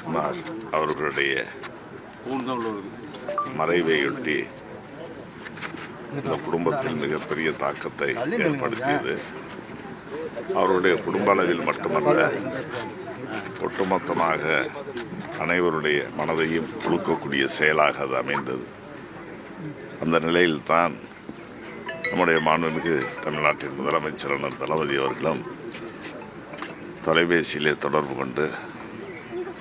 சரத்குமார் அவர்களுடைய மறைவையொட்டி இந்த குடும்பத்தில் மிகப்பெரிய தாக்கத்தை ஏற்படுத்தியது. அவருடைய குடும்ப அளவில் மட்டுமல்ல ஒட்டுமொத்தமாக அனைவருடைய மனதையும் குழுக்கக்கூடிய செயலாக அது அமைந்தது. அந்த நிலையில்தான் நம்முடைய மாண்புமிகு தமிழ்நாட்டின் முதலமைச்சரான தளபதி அவர்களும் தொலைபேசியிலே தொடர்பு கொண்டு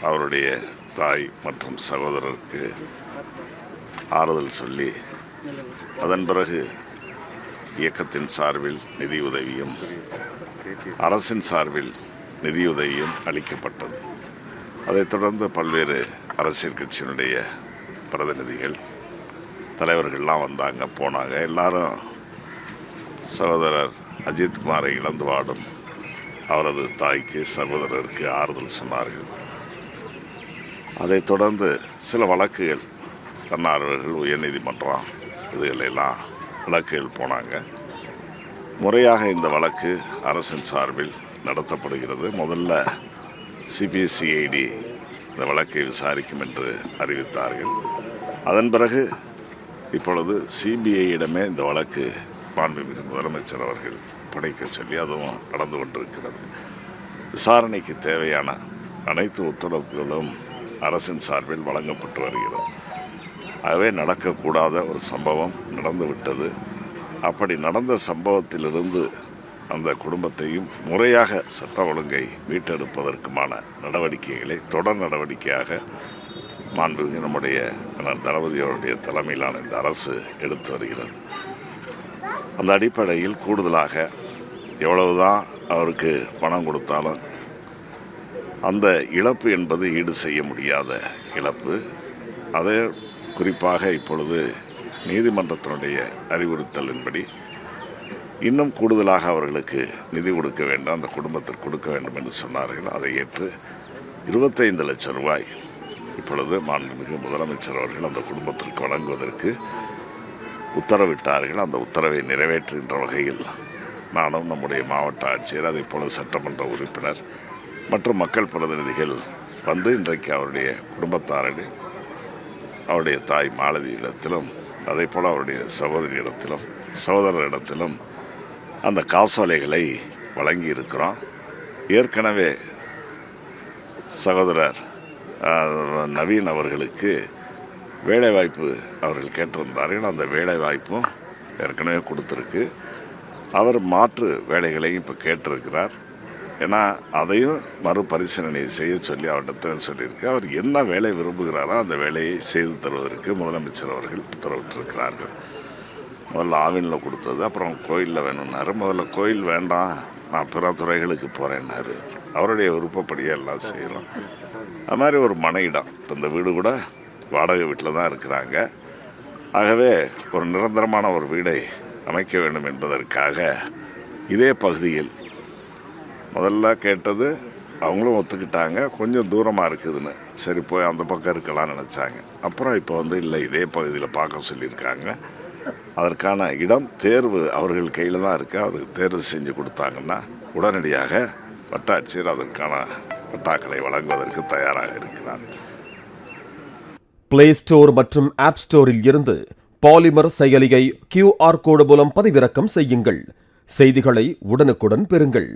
அவருடைய தாய் மற்றும் சகோதரருக்கு ஆறுதல் சொல்லி அதன் பிறகு இயக்கத்தின் சார்பில் நிதியுதவியும் அரசின் சார்பில் நிதியுதவியும் அளிக்கப்பட்டது. அதைத் தொடர்ந்து பல்வேறு அரசியல் கட்சியினுடைய பிரதிநிதிகள் தலைவர்கள்லாம் வந்தாங்க போனாங்க. எல்லாரும் சகோதரர் அஜித்குமாரை இழந்து வாடும் அவரது தாய்க்கு சகோதரருக்கு ஆறுதல் சொன்னார்கள். அதைத் தொடர்ந்து சில வழக்குகள் தன்னார்வர்கள் உயர்நீதிமன்றம் இதுகளெல்லாம் வழக்குகள் போனாங்க. முறையாக இந்த வழக்கு அரசின் சார்பில் நடத்தப்படுகிறது. முதல்ல சிபிஎஸ்சிஐடி இந்த வழக்கை விசாரிக்கும் என்று அறிவித்தார்கள். அதன் பிறகு இப்பொழுது சிபிஐயிடமே இந்த வழக்கு மாண்புமிகு முதலமைச்சர் அவர்கள் படைக்க சொல்லி அதுவும் நடந்து கொண்டிருக்கிறது. விசாரணைக்கு தேவையான அனைத்து ஒத்துழைப்புகளும் அரசின் சார்பில் வழங்கப்பட்டு வருகிறது. ஆகவே நடக்கக்கூடாத ஒரு சம்பவம் நடந்துவிட்டது. அப்படி நடந்த சம்பவத்திலிருந்து அந்த குடும்பத்தையும் முறையாக சட்ட ஒழுங்கை மீட்டெடுப்பதற்குமான நடவடிக்கைகளை தொடர் நடவடிக்கையாக மாண்புமிகு நம்முடைய தளபதி அவருடைய தலைமையிலான இந்த அரசு எடுத்து வருகிறது. அந்த அடிப்படையில் கூடுதலாக எவ்வளவுதான் அவருக்கு பணம் கொடுத்தாலும் அந்த இழப்பு என்பது ஈடு செய்ய முடியாத இழப்பு. அதே குறிப்பாக இப்பொழுது நீதிமன்றத்தினுடைய அறிவுறுத்தலின்படி இன்னும் கூடுதலாக அவர்களுக்கு நிதி கொடுக்க வேண்டும் அந்த குடும்பத்திற்கு கொடுக்க வேண்டும் என்று சொன்னார்கள். அதை ஏற்று இருபத்தைந்து லட்சம் ரூபாய் இப்பொழுது மாண்புமிகு முதலமைச்சர் அவர்கள் அந்த குடும்பத்திற்கு வழங்குவதற்கு உத்தரவிட்டார்கள். அந்த உத்தரவை நிறைவேற்றுகின்ற வகையில் நானும் நம்முடைய மாவட்ட ஆட்சியர் அதே போல சட்டமன்ற உறுப்பினர் மற்றும் மக்கள் பிரதிநிதிகள் வந்து இன்றைக்கு அவருடைய குடும்பத்தாரிடம் அவருடைய தாய் மாலதி இடத்திலும் அதே போல் அவருடைய சகோதரி இடத்திலும் சகோதரர் இடத்திலும் அந்த காசோலைகளை வழங்கி இருக்கிறோம் ஏற்கனவே சகோதரர் நவீன் அவர்களுக்கு வேலைவாய்ப்பு அவர்கள் கேட்டிருந்தார்கள் அந்த வேலைவாய்ப்பும் ஏற்கனவே கொடுத்துருக்கு. அவர் மாற்று வேலைகளையும் இப்போ கேட்டிருக்கிறார். ஏன்னா அதையும் மறுபரிசீலனை செய்ய சொல்லி அவர்கிட்ட சொல்லியிருக்கு. அவர் என்ன வேலை விரும்புகிறாரோ அந்த வேலையை செய்து தருவதற்கு முதலமைச்சர் அவர்கள் உத்தரவிட்டிருக்கிறார்கள். முதல்ல ஆவினில் கொடுத்தது அப்புறம் கோயிலில் வேணும்னாரு. முதல்ல கோயில் வேண்டாம் நான் பிற துறைகளுக்கு போகிறேன்னாரு அவருடைய விருப்பப்படியே எல்லாம் செய்கிறோம் அது மாதிரி ஒரு மன இடம் இப்போ இந்த வீடு கூட வாடகை வீட்டில் தான் இருக்கிறாங்க. ஆகவே ஒரு நிரந்தரமான ஒரு வீடை அமைக்க வேண்டும் என்பதற்காக இதே பகுதியில் முதல்ல கேட்டது அவங்களும் ஒத்துக்கிட்டாங்க. கொஞ்சம் தூரமாக இருக்குதுன்னு. சரி போய் அந்த பக்கம் இருக்கலாம்னு நினச்சாங்க. அப்புறம் இப்போ வந்து இல்லை இதே பகுதியில் பார்க்க சொல்லியிருக்காங்க. அதற்கான இடம் தேர்வு அவர்கள் கையில் தான் இருக்குது அவருக்கு தேர்வு செஞ்சு கொடுத்தாங்கன்னா உடனடியாக வட்டாட்சியர் அதற்கான பட்டாக்களை வழங்குவதற்கு தயாராக இருக்கிறார். பிளே ஸ்டோர் மற்றும் ஆப் ஸ்டோரில் இருந்து பாலிமர் செயலியை கியூஆர் கோடு மூலம் பதிவிறக்கம் செய்யுங்கள். செய்திகளை உடனுக்குடன் பெறுங்கள்.